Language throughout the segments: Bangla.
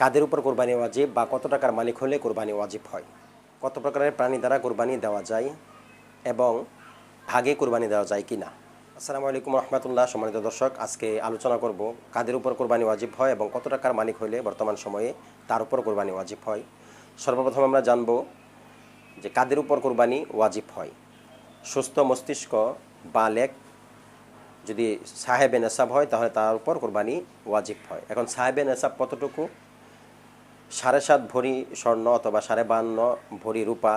কাদের উপর কোরবানি ওয়াজিব বা কত টাকার মালিক হলে কোরবানি ওয়াজিব হয়? কত প্রকারের প্রাণী দ্বারা কোরবানি দেওয়া যায় এবং ভাগে কোরবানি দেওয়া যায় কি না আসসালামু আলাইকুম রহমতুল্লাহ, সম্মানিত দর্শক, আজকে আলোচনা করব কাদের উপর কোরবানি ওয়াজিব হয় এবং কত টাকার মালিক হলে বর্তমান সময়ে তার উপর কোরবানি ওয়াজিব হয়। সর্বপ্রথম আমরা জানব যে কাদের উপর কোরবানি ওয়াজিব হয়। সুস্থ মস্তিষ্ক বা লেক যদি সাহেবে নেশাব হয় তাহলে তার উপর কোরবানি ওয়াজিব হয়। এখন সাহেবে নেশাব কতটুকু? সাড়ে সাত ভরি স্বর্ণ অথবা সাড়ে বান্ন ভরি রূপা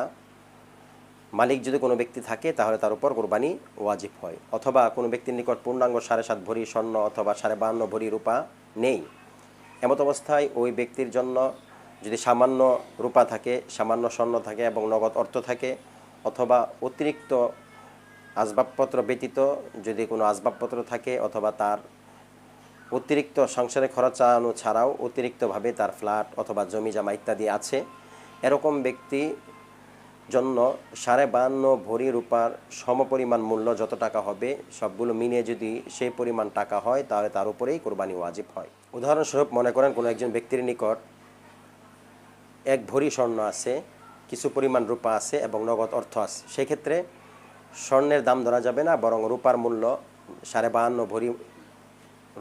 মালিক যদি কোনো ব্যক্তি থাকে, তাহলে তার উপর কোরবানি ওয়াজিব হয়। অথবা কোনো ব্যক্তির নিকট পূর্ণাঙ্গ সাড়ে সাত ভরি স্বর্ণ অথবা সাড়ে বান্ন ভরি রূপা নেই। এমত অবস্থায় ওই ব্যক্তির জন্য যদি সামান্য রূপা থাকে, সামান্য স্বর্ণ থাকে এবং নগদ অর্থ থাকে, অথবা অতিরিক্ত আসবাবপত্র ব্যতীত যদি কোনো আসবাবপত্র থাকে অথবা তার অতিরিক্ত সংসারে খরচ চালানো ছাড়াও অতিরিক্তভাবে তার ফ্ল্যাট অথবা জমি জমা ইত্যাদি আছে। এরকম ব্যক্তি জন্য সাড়ে বান্ন ভরি রূপার সমপরিমাণ মূল্য যত টাকা হবে, সবগুলো মিলিয়ে যদি সেই পরিমাণ টাকা হয়, তাহলে তার উপরেই কোরবানি ওয়াজিব হয়। উদাহরণস্বরূপ মনে করেন কোনো একজন ব্যক্তির নিকট এক ভরি স্বর্ণ আছে, কিছু পরিমাণ রূপা আছে এবং নগদ অর্থ আছে। সেক্ষেত্রে স্বর্ণের দাম ধরা যাবে না, বরং রূপার মূল্য সাড়ে বাহান্ন ভরি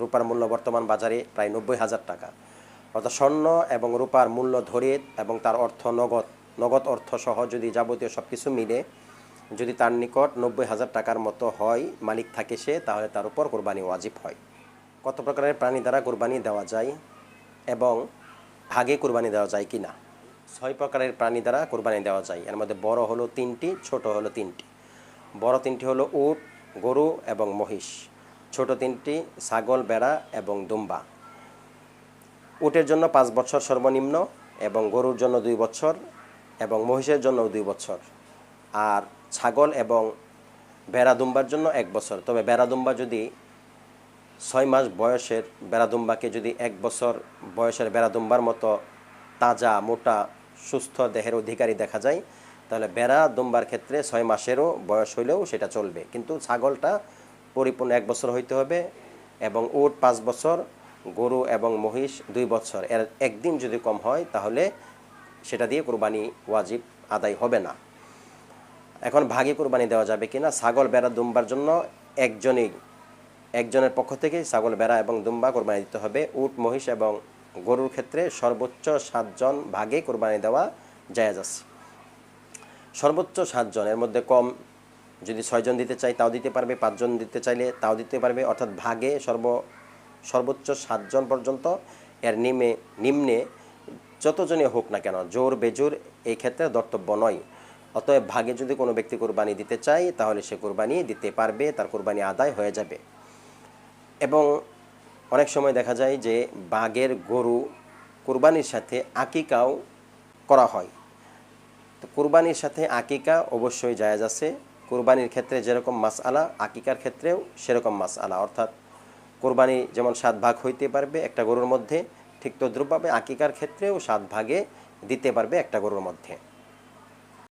রূপার মূল্য বর্তমান বাজারে প্রায় নব্বই হাজার টাকা। অর্থাৎ স্বর্ণ এবং রূপার মূল্য ধরে এবং তার অর্থ নগদ নগদ অর্থ সহ যদি যাবতীয় সব কিছু মিলে যদি তার নিকট নব্বই হাজার টাকার মতো হয়, মালিক থাকে সে, তাহলে তার উপর কোরবানি ওয়াজিব হয়। কত প্রকারের প্রাণী দ্বারা কোরবানি দেওয়া যায় এবং ভাগে কোরবানি দেওয়া যায় কি না ছয় প্রকারের প্রাণী দ্বারা কোরবানি দেওয়া যায়। এর মধ্যে বড় হলো তিনটি, ছোট হলো তিনটি। বড় তিনটি হলো উট, গরু এবং মহিষ। ছোট তিনটি, ছাগল, বেড়া এবং দুম্বা। উটের জন্য পাঁচ বছর সর্বনিম্ন এবং গরুর জন্য দুই বছর এবং মহিষের জন্য দুই বছর। আর ছাগল এবং বেড়া দুম্বার জন্য এক বছর। তবে বেড়া দুম্বা যদি ছয় মাস বয়সের বেড়াদুম্বাকে যদি এক বছর বয়সের বেড়াদুম্বার মতো তাজা, মোটা, সুস্থ দেহের অধিকারী দেখা যায়, তাহলে বেড়া দুম্বার ক্ষেত্রে ছয় মাসেরও বয়স হইলেও সেটা চলবে। কিন্তু ছাগলটা পরিপূর্ণ এক বছর হইতে হবে এবং উট পাঁচ বছর, গরু এবং মহিষ দুই বছর। এর একদিন যদি কম হয়, তাহলে সেটা দিয়ে কোরবানি ওয়াজিব আদায় হবে না। এখন ভাগে কোরবানি দেওয়া যাবে কিনা? ছাগল বেড়া দুম্বার জন্য একজনই, একজনের পক্ষ থেকেই ছাগল বেড়া এবং দুম্বা কোরবানি দিতে হবে। উট, মহিষ এবং গরুর ক্ষেত্রে সর্বোচ্চ সাতজন ভাগে কোরবানি দেওয়া জায়েজ আছে। সর্বোচ্চ সাতজন, এর মধ্যে কম যদি ছয়জন দিতে চাই তাও দিতে পারবে। পাঁচজন দিতে চাইলে তাও দিতে পারবে। অর্থাৎ ভাগে সর্ব, সর্বোচ্চ সাতজন পর্যন্ত এর নিমে, নিম্নে যতজনই হোক না কেন, জোর বেজোর এই ক্ষেত্রে দর্তব্য নয়। অতএব ভাগে যদি কোনো ব্যক্তি কোরবানি দিতে চায়, তাহলে সে কোরবানি দিতে পারবে, তার কোরবানি আদায় হয়ে যাবে। এবং অনেক সময় দেখা যায় যে বাঘের গরু কোরবানির সাথে আকিকাও করা হয়। তো কোরবানির সাথে আকিকা অবশ্যই জায়েজ আছে। কোরবানির ক্ষেত্রে যেরকম মাস আলা আকিকার ক্ষেত্রেও সেরকম মাস আলা অর্থাৎ কোরবানি যেমন সাত ভাগ হইতে পারবে একটা গরুর মধ্যে, ঠিক তদ্রুপভাবে আকিকার ক্ষেত্রেও সাত ভাগে দিতে পারবে একটা গরুর মধ্যে।